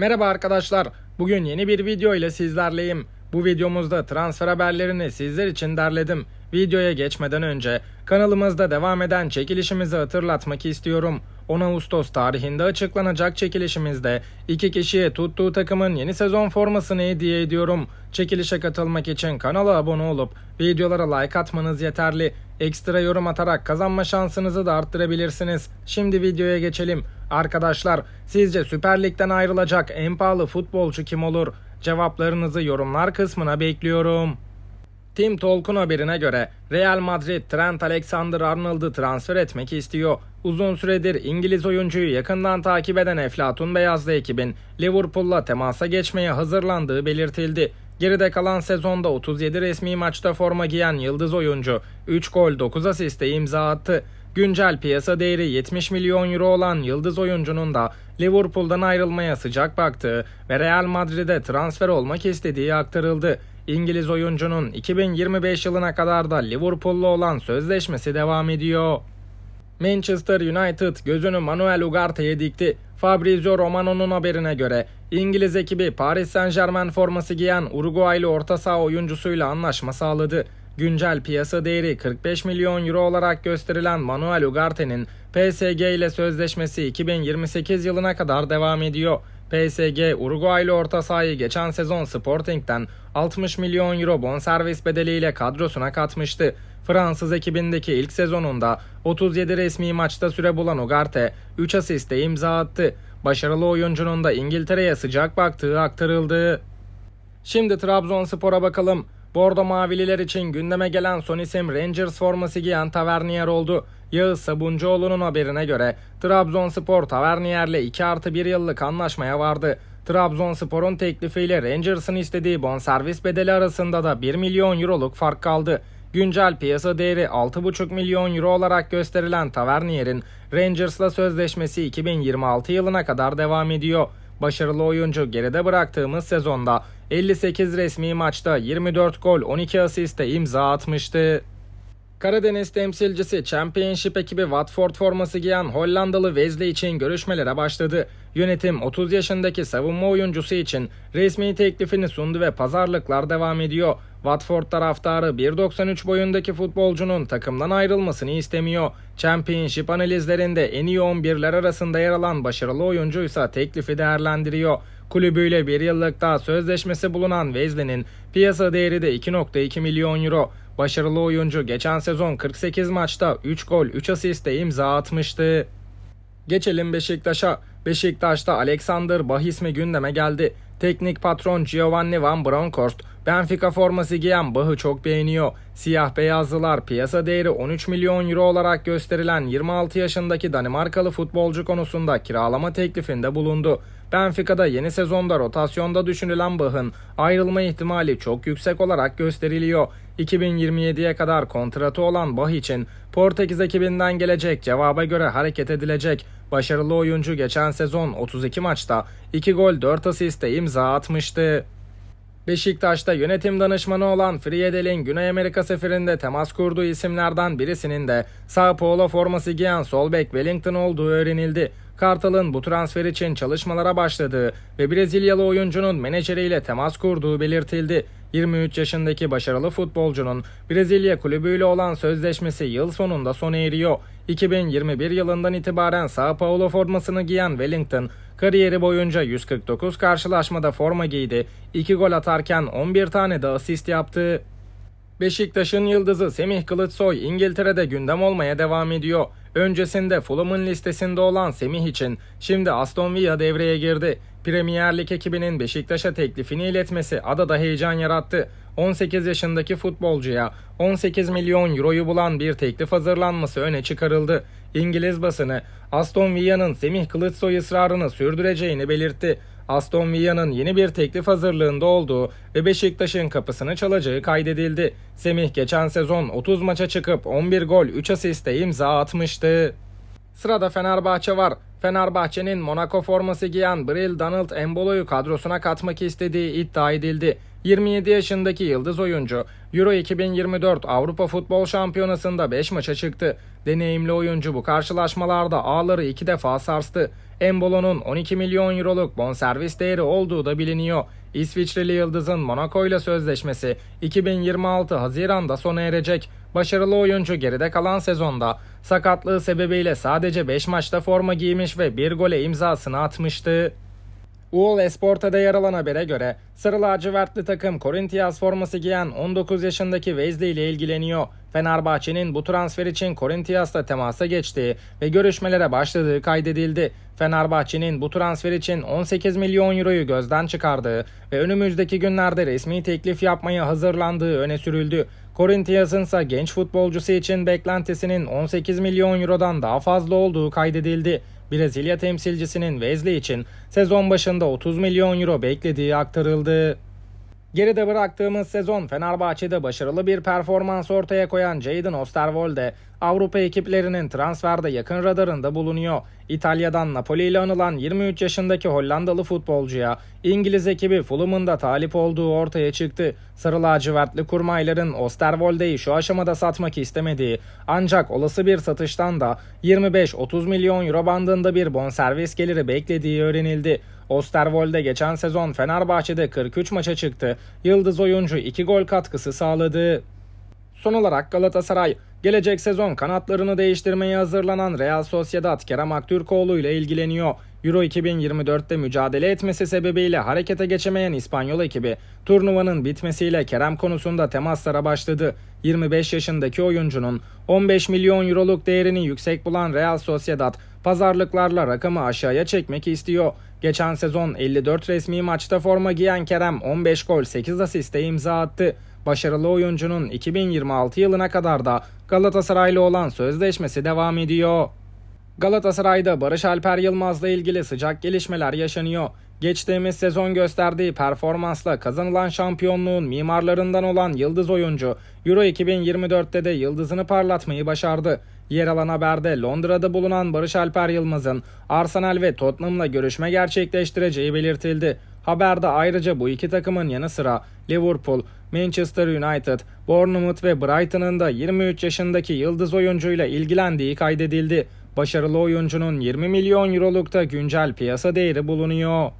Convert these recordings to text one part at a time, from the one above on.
Merhaba arkadaşlar. Bugün yeni bir video ile sizlerleyim. Bu videomuzda transfer haberlerini sizler için derledim. Videoya geçmeden önce kanalımızda devam eden çekilişimizi hatırlatmak istiyorum. 10 Ağustos tarihinde açıklanacak çekilişimizde iki kişiye tuttuğu takımın yeni sezon formasını hediye ediyorum. Çekilişe katılmak için kanala abone olup videolara like atmanız yeterli. Ekstra yorum atarak kazanma şansınızı da arttırabilirsiniz. Şimdi videoya geçelim. Arkadaşlar sizce Süper Lig'den ayrılacak en pahalı futbolcu kim olur? Cevaplarınızı yorumlar kısmına bekliyorum. Tim Tolkun haberine göre Real Madrid Trent Alexander-Arnold'u transfer etmek istiyor. Uzun süredir İngiliz oyuncuyu yakından takip eden Eflatun Beyazlı ekibin Liverpool'la temasa geçmeye hazırlandığı belirtildi. Geride kalan sezonda 37 resmi maçta forma giyen yıldız oyuncu 3 gol 9 asiste imza attı. Güncel piyasa değeri 70 milyon euro olan yıldız oyuncunun da Liverpool'dan ayrılmaya sıcak baktığı ve Real Madrid'e transfer olmak istediği aktarıldı. İngiliz oyuncunun 2025 yılına kadar da Liverpool'lu olan sözleşmesi devam ediyor. Manchester United gözünü Manuel Ugarte'ye dikti. Fabrizio Romano'nun haberine göre İngiliz ekibi Paris Saint Germain forması giyen Uruguaylı orta saha oyuncusuyla anlaşma sağladı. Güncel piyasa değeri 45 milyon euro olarak gösterilen Manuel Ugarte'nin PSG ile sözleşmesi 2028 yılına kadar devam ediyor. PSG Uruguaylı orta sahayı geçen sezon Sporting'den 60 milyon euro bonservis bedeliyle kadrosuna katmıştı. Fransız ekibindeki ilk sezonunda 37 resmi maçta süre bulan Ugarte 3 asiste imza attı. Başarılı oyuncunun da İngiltere'ye sıcak baktığı aktarıldı. Şimdi Trabzonspor'a bakalım. Bordo Mavililer için gündeme gelen son isim Rangers forması giyen Tavernier oldu. Yağız Sabuncuoğlu'nun haberine göre Trabzonspor Tavernier'le 2 artı 1 yıllık anlaşmaya vardı. Trabzonspor'un teklifiyle Rangers'ın istediği bonservis bedeli arasında da 1 milyon euroluk fark kaldı. Güncel piyasa değeri 6,5 milyon euro olarak gösterilen Tavernier'in Rangers'la sözleşmesi 2026 yılına kadar devam ediyor. Başarılı oyuncu geride bıraktığımız sezonda 58 resmi maçta 24 gol 12 asiste imza atmıştı. Karadeniz temsilcisi Championship ekibi Watford forması giyen Hollandalı Wesley için görüşmelere başladı. Yönetim 30 yaşındaki savunma oyuncusu için resmi teklifini sundu ve pazarlıklar devam ediyor. Watford taraftarı 1.93 boyundaki futbolcunun takımdan ayrılmasını istemiyor. Championship analizlerinde en iyi 11'ler arasında yer alan başarılı oyuncuysa teklifi değerlendiriyor. Kulübüyle bir yıllık daha sözleşmesi bulunan Wesley'nin piyasa değeri de 2.2 milyon euro. Başarılı oyuncu geçen sezon 48 maçta 3 gol 3 asiste imza atmıştı. Geçelim Beşiktaş'a. Beşiktaş'ta Alexander Bah ismi gündeme geldi. Teknik patron Giovanni Van Bronckhorst Benfica forması giyen Bah'ı çok beğeniyor. Siyah beyazlılar piyasa değeri 13 milyon euro olarak gösterilen 26 yaşındaki Danimarkalı futbolcu konusunda kiralama teklifinde bulundu. Benfica'da yeni sezonda rotasyonda düşünülen Bah'ın ayrılma ihtimali çok yüksek olarak gösteriliyor. 2027'ye kadar kontratı olan Bah için Portekiz ekibinden gelecek cevaba göre hareket edilecek. Başarılı oyuncu geçen sezon 32 maçta 2 gol 4 asiste imza atmıştı. Beşiktaş'ta yönetim danışmanı olan Friedel'in Güney Amerika seferinde temas kurduğu isimlerden birisinin de Sao Paulo forması giyen sol bek Wellington olduğu öğrenildi. Kartal'ın bu transfer için çalışmalara başladığı ve Brezilyalı oyuncunun menajeriyle temas kurduğu belirtildi. 23 yaşındaki başarılı futbolcunun Brezilya kulübüyle olan sözleşmesi yıl sonunda sona eriyor. 2021 yılından itibaren Sao Paulo formasını giyen Wellington, kariyeri boyunca 149 karşılaşmada forma giydi, 2 gol atarken 11 tane de asist yaptı. Beşiktaş'ın yıldızı Semih Kılıçsoy İngiltere'de gündem olmaya devam ediyor. Öncesinde Fulham'ın listesinde olan Semih için şimdi Aston Villa devreye girdi. Premier Lig ekibinin Beşiktaş'a teklifini iletmesi adada heyecan yarattı. 18 yaşındaki futbolcuya 18 milyon euroyu bulan bir teklif hazırlanması öne çıkarıldı. İngiliz basını Aston Villa'nın Semih Kılıçsoy ısrarını sürdüreceğini belirtti. Aston Villa'nın yeni bir teklif hazırlığında olduğu ve Beşiktaş'ın kapısını çalacağı kaydedildi. Semih geçen sezon 30 maça çıkıp 11 gol 3 asiste imza atmıştı. Sırada Fenerbahçe var. Fenerbahçe'nin Monaco forması giyen Bril Donald Embolo'yu kadrosuna katmak istediği iddia edildi. 27 yaşındaki yıldız oyuncu Euro 2024 Avrupa Futbol Şampiyonası'nda 5 maça çıktı. Deneyimli oyuncu bu karşılaşmalarda ağları 2 defa sarstı. Embolo'nun 12 milyon euroluk bonservis değeri olduğu da biliniyor. İsviçreli Yıldız'ın Monaco ile sözleşmesi 2026 Haziran'da sona erecek. Başarılı oyuncu geride kalan sezonda sakatlığı sebebiyle sadece 5 maçta forma giymiş ve bir gole imzasını atmıştı. Uol Esporta'da yer alan habere göre Sarı lacivertli takım Corinthians forması giyen 19 yaşındaki Wesley ile ilgileniyor. Fenerbahçe'nin bu transfer için Corinthians'la temasa geçtiği ve görüşmelere başladığı kaydedildi. Fenerbahçe'nin bu transfer için 18 milyon euroyu gözden çıkardığı ve önümüzdeki günlerde resmi teklif yapmaya hazırlandığı öne sürüldü. Corinthians'ın ise genç futbolcusu için beklentisinin 18 milyon eurodan daha fazla olduğu kaydedildi. Brezilya temsilcisinin Wesley için sezon başında 30 milyon euro beklediği aktarıldı. Geride bıraktığımız sezon Fenerbahçe'de başarılı bir performans ortaya koyan Jadon Osterwolde Avrupa ekiplerinin transferde yakın radarında bulunuyor. İtalya'dan Napoli ile anılan 23 yaşındaki Hollandalı futbolcuya İngiliz ekibi Fulham'ın da talip olduğu ortaya çıktı. Sarı lacivertli kurmayların Osterwolde'yi şu aşamada satmak istemediği ancak olası bir satıştan da 25-30 milyon euro bandında bir bonservis geliri beklediği öğrenildi. Osterwolde geçen sezon Fenerbahçe'de 43 maça çıktı. Yıldız oyuncu 2 gol katkısı sağladı. Son olarak Galatasaray, gelecek sezon kanatlarını değiştirmeye hazırlanan Real Sociedad Kerem Aktürkoğlu ile ilgileniyor. Euro 2024'te mücadele etmesi sebebiyle harekete geçemeyen İspanyol ekibi, turnuvanın bitmesiyle Kerem konusunda temaslara başladı. 25 yaşındaki oyuncunun 15 milyon euroluk değerini yüksek bulan Real Sociedad, pazarlıklarla rakamı aşağıya çekmek istiyor. Geçen sezon 54 resmi maçta forma giyen Kerem 15 gol 8 asiste imza attı. Başarılı oyuncunun 2026 yılına kadar da Galatasaraylı olan sözleşmesi devam ediyor. Galatasaray'da Barış Alper Yılmaz'la ilgili sıcak gelişmeler yaşanıyor. Geçtiğimiz sezon gösterdiği performansla kazanılan şampiyonluğun mimarlarından olan yıldız oyuncu Euro 2024'te de yıldızını parlatmayı başardı. Yer alan haberde Londra'da bulunan Barış Alper Yılmaz'ın Arsenal ve Tottenham'la görüşme gerçekleştireceği belirtildi. Haberde ayrıca bu iki takımın yanı sıra Liverpool, Manchester United, Bournemouth ve Brighton'ın da 23 yaşındaki yıldız oyuncuyla ilgilendiği kaydedildi. Başarılı oyuncunun 20 milyon eurolukta güncel piyasa değeri bulunuyor.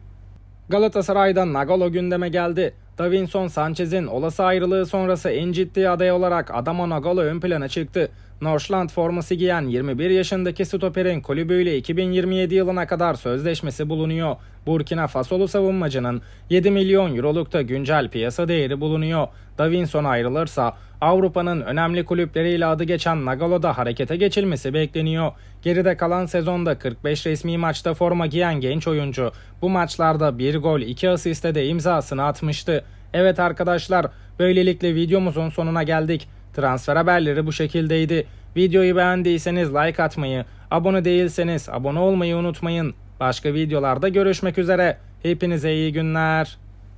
Galatasaray'dan Nagalo gündeme geldi. Davinson Sanchez'in olası ayrılığı sonrası en ciddi aday olarak Adama Nagalo ön plana çıktı. Northland forması giyen 21 yaşındaki stoperin kulübüyle 2027 yılına kadar sözleşmesi bulunuyor. Burkina Fasolu savunmacının 7 milyon eurolukta güncel piyasa değeri bulunuyor. Davinson ayrılırsa Avrupa'nın önemli kulüpleriyle adı geçen Nagalo'da harekete geçilmesi bekleniyor. Geride kalan sezonda 45 resmi maçta forma giyen genç oyuncu bu maçlarda 1 gol 2 asiste de imzasını atmıştı. Evet arkadaşlar böylelikle videomuzun sonuna geldik. Transfer haberleri bu şekildeydi. Videoyu beğendiyseniz like atmayı, abone değilseniz abone olmayı unutmayın. Başka videolarda görüşmek üzere. Hepinize iyi günler.